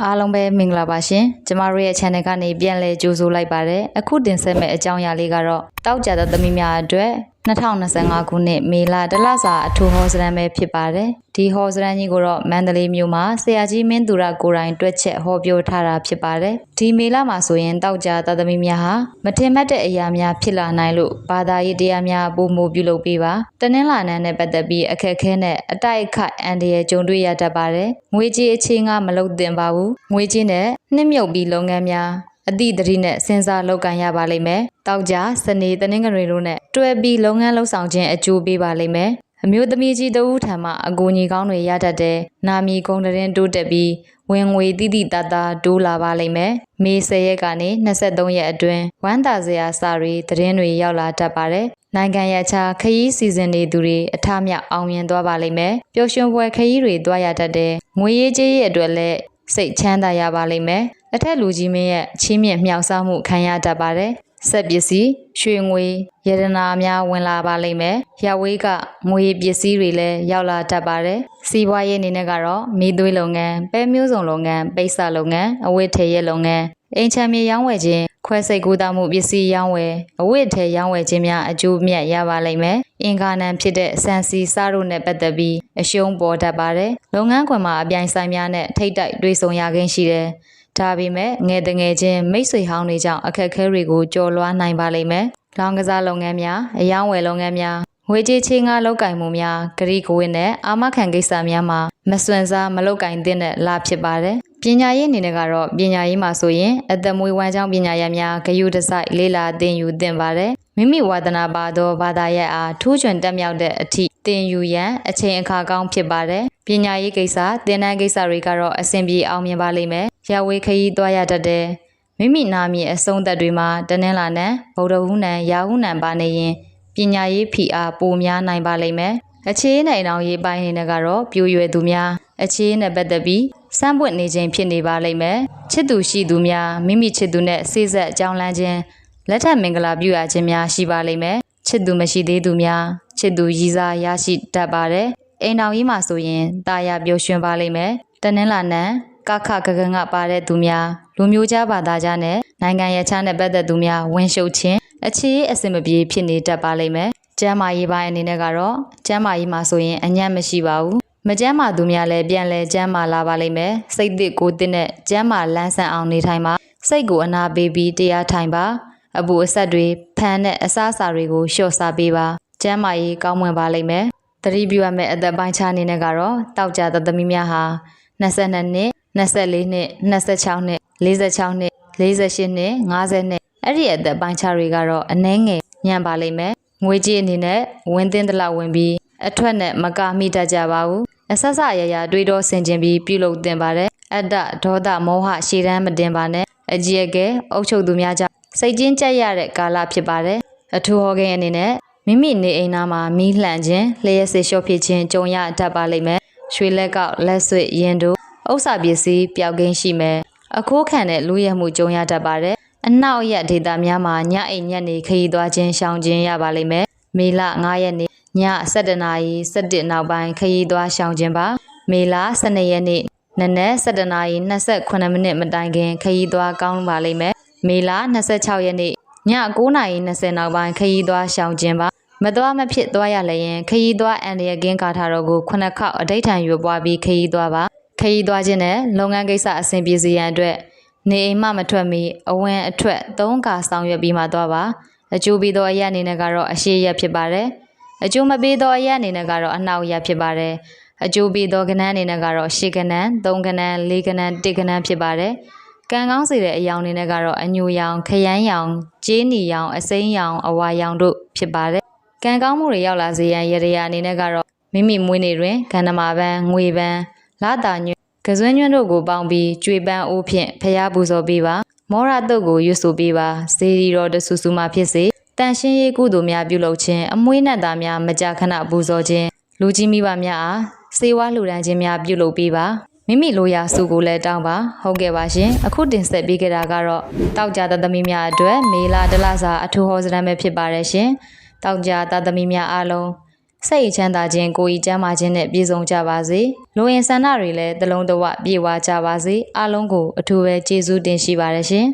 အားလုံးပဲမင်္ဂလာပါရှင်ကျမတို့ရဲ့ channel ကနေပြန်လည်ကြိုဆိုလိုက်ပါတယ်အခုတင်ဆက်မယ့်အကြောင်းအရာလေးကတော့တောက်ကြတဲ့သမီးများအတွက် 2025ခုနှစ်မေလတလစာအထူးဟောစရမ်းပဲဖြစ်ပါတယ်ဒီဟောစရမ်းကြီးကိုတော့မန္တလေးမြို့မှာဆရာကြီးမင်းသူရကိုယ်တိုင်တွက်ချက်ဟောပြောထားတာဖြစ်ပါတယ်ဒီမေလမှာဆိုရင်တောက်ကြတဲ့သမီးများဟာမထင်မှတ်တဲ့အရာများဖြစ်လာနိုင်လို့ဘာသာရေးတရားများပုံမူပြုလုပ်ပေးပါတနင်္လာနေ့နဲ့ပတ်သက်ပြီးအခက်အခဲနဲ့အတိုက်အခိုက်အန်ဒီရဲ့ကြုံတွေ့ရတတ်ပါတယ်ငွေကြေးအခြေငါမလုပ်သင့်ပါဘူးငွေကြေးနဲ့နှိမ့်မြုပ်ပြီးလုပ်ငန်းများ အသည့်တတိနဲ့စဉ်းစားလုပ်ကိုင်ရပါလိမ့်မယ်။တောက်ကြစနေတနင်္ဂနွေတို့နဲ့တွဲပြီးလုပ်ငန်းလုပ်ဆောင်ခြင်းအကျိုးပေးပါလိမ့်မယ်။အမျိုးသမီးကြီးတဦးထံမှအကူအညီကောင်းတွေရတတ်တဲ့နာမီကုံတရင်တိုးတက်ပြီးဝင်ငွေတိတိတတ်တာတိုးလာပါလိမ့်မယ်။မေ10ရက်ကနေ23ရက်အတွင်းဝမ်းသာစရာစာတွေသတင်းတွေရောက်လာတတ်ပါတယ်။နိုင်ငံရခြားခရီးစီစဉ်နေသူတွေအထမြောက်အောင်မြင်သွားပါလိမ့်မယ်။ပျော်ရွှင်ပွဲခရီးတွေသွားရတတ်တဲ့ငွေရေးကြေးရဲ့အတွက်လည်း စိတ်ချမ်းသာရပါလိမ့်မယ်။အထက်လူကြီးမင်းရဲ့ချီးမြှင့်မြောက်စားမှုခံရတတ်ပါတယ်။ဆက်ပစ္စည်းရွှေငွေရတနာများဝင်လာပါလိမ့်မယ်။ရဝေးကငွေပစ္စည်းတွေလည်းရောက်လာတတ်ပါတယ်။စီးပွားရေးအနေနဲ့ကတော့မီးသွေးလုပ်ငန်း၊ပဲမျိုးစုံလုပ်ငန်း၊ပိတ်စလုပ်ငန်း၊အဝတ်ထည်ရဲ့လုပ်ငန်း၊ အိမ်ချမ်းမြေရောင်းဝယ်ခြင်းခွဲစိတ်ကူးတာမှုပစ္စည်းရောင်းဝယ်အဝတ်ထည်ရောင်းဝယ်ခြင်းများအကျိုးမြတ်ရပါလိမ့်မယ်။အင်္ဂါနံဖြစ်တဲ့စံစီစားတို့နဲ့ပတ်သက်ပြီးအရှုံးပေါ်တတ်ပါတယ်။လုပ်ငန်းခွင်မှာအပြိုင်ဆိုင်များနဲ့ထိတ်တိုက်တွေ့ဆုံရခြင်းရှိတယ်။ဒါပေမဲ့ငယ်တငယ်ချင်းမိတ်ဆွေဟောင်းတွေကြောင့်အခက်အခဲတွေကိုကျော်လွှားနိုင်ပါလိမ့်မယ်။လောင်ကစားလုပ်ငန်းများအယောင်းဝယ်လုပ်ငန်းများငွေကြေးချင်းကားလောက်ကင်မှုများဂရိကဝင်းနဲ့အာမခံကိစ္စများမှာမစွန့်စားမလောက်ကင်တဲ့လာဖြစ်ပါတယ် ပညာရေးအနေနဲ့ကတော့ပညာရေးမှာဆိုရင်အသက်မွေးဝမ်းကြောင်းပညာရပ်များဂယုတစိုက်လေးလာသင်ယူသင်ပါတယ်မိမိဝါဒနာပါသောဘာသာရပ်အားထူးချွန်တက်မြောက်တဲ့အထိသင်ယူရန်အချိန်အခါကောင်းဖြစ်ပါတယ်ပညာရေးကိစ္စသင်တန်းကိစ္စတွေကတော့အဆင်ပြေအောင်မြင်ပါလိမ့်မယ်ရဝေခရီးသွားရတတ်တဲ့မိမိနာမည်အဆုံးသက်တွေမှာတနင်္လာနံဗုဒ္ဓဟူးနံရာဟုနံပါနေရင်ပညာရေးဖီအားပိုများနိုင်ပါလိမ့်မယ်အခြေအနေအောင်ရေးပိုင်းနေကတော့ပြိုရွယ်သူများအခြေအနေနဲ့ပတ်သက်ပြီး စမ်းပွင့်နေခြင်းဖြစ်နေပါလိမ့်မယ်ချစ်သူရှိသူများမိမိချစ်သူနဲ့စိစက်အကြောင်းလန်းခြင်းလက်ထပ်မင်္ဂလာပြုရခြင်းများရှိပါလိမ့်မယ်ချစ်သူမရှိသေးသူများချစ်သူရည်စားရရှိတတ်ပါတယ်အိမ်တော်ကြီးမှာဆိုရင်တာယာပျော်ရွှင်ပါလိမ့်မယ်တနင်္လာနံကခကကငါပါတဲ့သူများလူမျိုးခြားဘာသာခြားနဲ့နိုင်ငံရခြားနဲ့ပတ်သက်သူများဝင်းရှုပ်ခြင်းအခြေအဆင်မပြေဖြစ်နေတတ်ပါလိမ့်မယ်ကျမ်းမာရေးပိုင်းအနေနဲ့ကတော့ကျမ်းမာရေးမှာဆိုရင်အညံ့မရှိပါဘူး မကျမ်းမာသူများလည်းပြန်လဲကျမ်းမာလာပါလိမ့်မယ်စိတ်သစ်ကိုယ်သစ်နဲ့ကျမ်းမာလန်းဆန်းအောင်နေထိုင်ပါစိတ်ကိုအနာပေးပြီးတရားထိုင်ပါအပူအဆက်တွေဖန်တဲ့အစားအစာတွေကိုလျှော့စားပေးပါကျမ်းမာရေးကောင်းမွန်ပါလိမ့်မယ်သတိပြုရမယ့်အသက်ပိုင်းခြားအနေနဲ့ကတော့တောက်ကြသသမီးများဟာ22နှစ်24နှစ်26နှစ်46နှစ်48နှစ်50နှစ်အဲ့ဒီအသက်ပိုင်းခြားတွေကတော့အနှဲငယ်ညံပါလိမ့်မယ်ငွေကြေးအနေနဲ့ဝင်သင်းတလောက်ဝင်ပြီးအထွက်နဲ့မကာမိတတ်ကြပါဘူး အဆက်ဆအရရတွေးတော့ဆင်ခြင်ပြီးပြုလုပ်တင်ပါတယ်အတ္တဒေါသမောဟရှည်တန်းမတင်ပါနဲ့အကြီးအကဲအုပ်ချုပ်သူများကြောင့်စိတ်ကျဉ်ကြက်ရတဲ့ကာလဖြစ်ပါတယ်အထူးဟောကိန်းအနေနဲ့မိမိနေအိမ်သားမှာမီးလှန်ခြင်းလျှက်စစ်လျှော့ဖြစ်ခြင်းကြုံရတတ်ပါလိမ့်မယ်ရွှေလက်ကောက်လက်ဆွတ်ရင်တို့ဥစ္စာပစ္စည်းပျောက်ကင်းရှိမယ်အခိုးခံတဲ့လူရဲမှုကြုံရတတ်ပါတယ်အနောက်ရက်ဒေတာများမှာညအိမ်ညက်နေခရီးသွားခြင်းရှောင်ခြင်းရပါလိမ့်မယ်မေလ9ရက်နေ့ ည7:00နာရီ7နောက်ပိုင်းခရီးသွားရှောင်ခြင်းပါမေလ12ရက်နေ့နနက်7:00နာရီ28မိနစ်မတိုင်ခင်ခရီးသွားကောင်းပါလိမ့်မယ်မေလ26ရက်နေ့ည9:20နောက်ပိုင်းခရီးသွားရှောင်ခြင်းပါမသွားမဖြစ်သွားရလျင်ခရီးသွားအန်ရကင်းကာထားတော်ကိုခုနှစ်ခေါက်အဋိဌံရွပွားပြီးခရီးသွားပါခရီးသွားခြင်းနဲ့လုပ်ငန်းကိစ္စအဆင်ပြေစေရန်အတွက်နေအိမ်မှမထွက်မီအဝင်အထွက်သုံးကာဆောင်ရွက်ပြီးမှသွားပါအကျိုးပေးသောအရာအနေနဲ့ကတော့အရှိရဖြစ်ပါတယ် အကျိုးမပေးသောအရာအနေနဲ့ကတော့အနှောက်အယဖြစ်ပါတယ်အကျိုးပေးသောကဏ္ဍအနေနဲ့ကတော့ရှေကဏ္ဍသုံးကဏ္ဍလေးကဏ္ဍတစ်ကဏ္ဍဖြစ်ပါတယ်ကံကောင်းစေတဲ့အယောင်တွေနဲ့ကတော့အညူရောင်ခရမ်းရောင်ကြေးနီရောင်အစိမ်းရောင်အဝါရောင်တို့ဖြစ်ပါတယ်ကံကောင်းမှုတွေရောက်လာစေရန်ရရရာအနေနဲ့ကတော့မိမိမွေးနေ့တွင်ကန္နမာပန်းငွေပန်းလာတာညွကစွန်းညွန့်တို့ကိုပေါင်းပြီးကြွေပန်းအိုးဖြင့်ဖျားပူဇော်ပေးပါမောရတုတ်ကိုရွတ်ဆိုပေးပါစေရီတော်တဆူဆူမှဖြစ်စေတ န်ရှင်းရေးကုသိုလ်များပြုလုပ်ခြင်းအမွှေးနဲ့သားများမကြခဏပူဇော်ခြင်းလူကြီးမိဘများအားစေဝါလှူဒန်းခြင်းများပြုလုပ်ပေးပါမိမိလိုရာစုကိုလည်းတောင်းပါဟုတ်ကဲ့ပါရှင်အခုတင်ဆက်ပေးခဲ့တာကတော့တောက်ကြသသမီးများအတွက်မေလာတလစာအထူးဟောစရမ်းပဲဖြစ်ပါတယ်ရှင်တောက်ကြသသမီးများအားလုံးစိတ်ချမ်းသာခြင်းကိုယ်ဤကျမ်းမာခြင်းနဲ့ပြည့်စုံကြပါစေလူရင်ဆန္ဒတွေလည်းတလုံးတဝပြည့်ဝကြပါစေအားလုံးကိုအထူးပဲကျေးဇူးတင်ရှိပါတယ်ရှင်